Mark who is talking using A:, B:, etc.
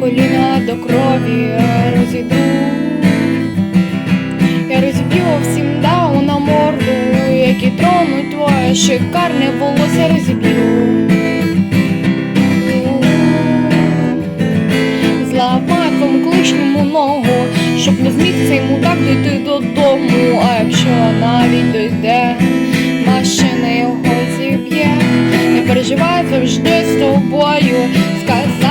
A: коліна до крові е, розійду. Я розіб'ю всім дау на морду, які тронуть твоє шикарне волосся розіб'ю. Зламаю твому колишньому ногу, щоб не зміг цей мудак дійти додому. А якщо навіть дойде, машина його зіб'є. Не переживай завжди з тобою, сказати.